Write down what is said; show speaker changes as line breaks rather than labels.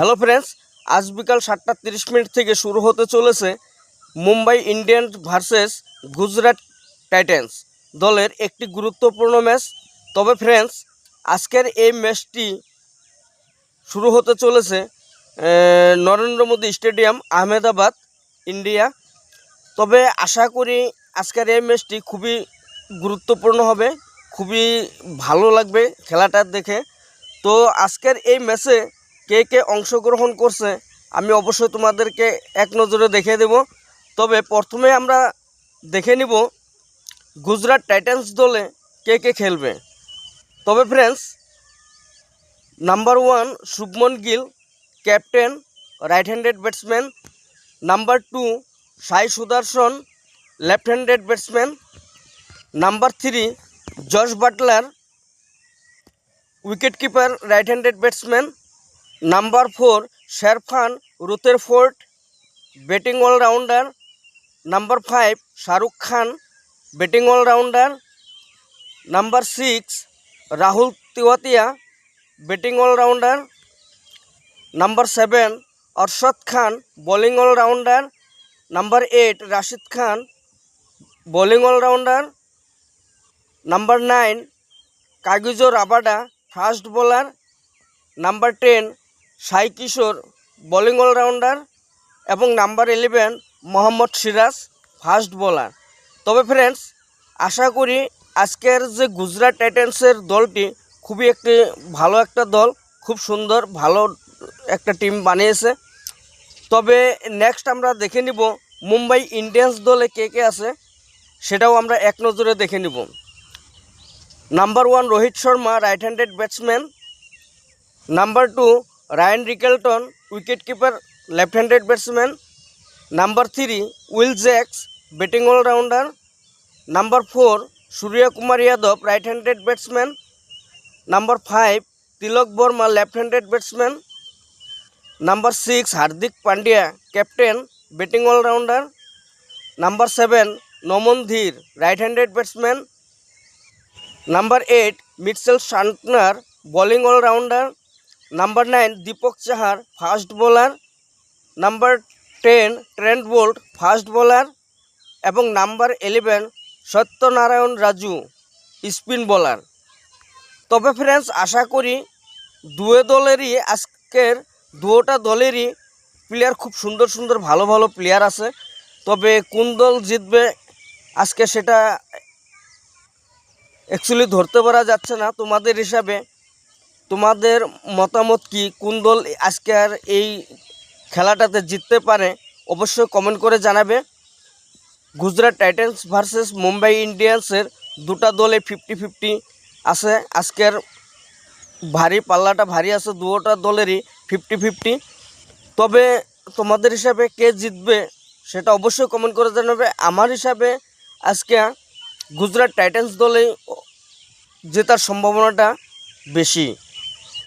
Hello friends, আজ বিকাল সাতটা তিরিশ মিনিট থেকে শুরু হতে চলেছে Mumbai Indians versus Gujarat Titans দলের একটি গুরুত্বপূর্ণ ম্যাচ। তবে ফ্রেন্ডস, আজকের এই ম্যাচটি শুরু হতে চলেছে নরেন্দ্র মোদী স্টেডিয়াম আহমেদাবাদ, ইন্ডিয়া। তবে আশা করি আজকের এই ম্যাচটি খুবই গুরুত্বপূর্ণ হবে, খুবই ভালো লাগবে খেলাটা দেখে। তো আজকের এই ম্যাচে কে কে অংশগ্রহণ করছে, আমি অবশ্যই তোমাদেরকে এক নজরে দেখে দেব। তবে প্রথমে আমরা দেখে নিব গুজরাট টাইটান্স দলে কে কে খেলবে। তবে friends number one Shubman Gill captain right handed batsman number two Sai Sudharsan left handed batsman number three Jos Buttler wicket keeper right handed batsman number four, Sherfane, Rutherford, batting allrounder. Number five, Shahrukh Khan, batting allrounder. Number six, Rahul Tewatia, batting allrounder. Number seven, Arshad Khan, bowling allrounder. Number eight, Rashid Khan, bowling allrounder. Number nine, Kagiso Rabada, fast bowler. Number ten Sai Kishore bowling allrounder এবং number eleven Mohammed Siraj fast bowler তবে friends আশা করি আজকের যে গুজরাট টাইটান্সের দলটি খুবই একটি ভালো একটা দল, খুব সুন্দর, ভালো একটা টিম বানিয়েছে। তবে নেক্সট আমরা দেখে নিব মুম্বাই ইন্ডিয়ান্স দলে কে কে আছে, সেটাও আমরা এক নজরে দেখে নিব। Number one Rohit Sharma right handed batsman number two Ryan Rickelton wicket keeper left handed batsman. Number three, Will Jacks, batting allrounder. Number four, Suryakumar Yadav right handed batsman. Number five, Tilak Varma left handed batsman. Number six, Hardik Pandya, captain, batting allrounder. Number seven, Naman Dhir right handed batsman. Number eight, Mitchell Santner bowling allrounder. Number nine Deepak Chahar fast bowler number ten Trent Boult fast bowler এবং number eleven Satyanarayana Raju spin bowler তবে friends আশা করি দুয়ে দলেরই আজকের দুটা দলেরই player খুব সুন্দর সুন্দর ভালো ভালো প্লেয়ার আছে। তবে কোন দল জিতবে, আজকে সেটা অ্যাকচুয়ালি ধরতে পারা যাচ্ছে না। তোমাদের হিসাবে তোমাদের মতামত কি? কোন দল আজকে আর এই খেলাটাতে জিততে পারে? অবশ্যই কমেন্ট করে জানাবে। গুজরাট টাইটান্স ভার্সেস মুম্বাই ইন্ডিয়ান্সের দুটা দলে ফিফটি ফিফটি আছে। আজকের ভারী পাল্লাটা ভারী আছে, দুটা দলেরই ফিফটি ফিফটি তবে তোমাদের হিসাবে কে জিতবে সেটা অবশ্যই কমেন্ট করে জানাবে। আমার হিসাবে আজকে গুজরাট টাইটান্স দলেই জেতার সম্ভাবনাটা বেশি।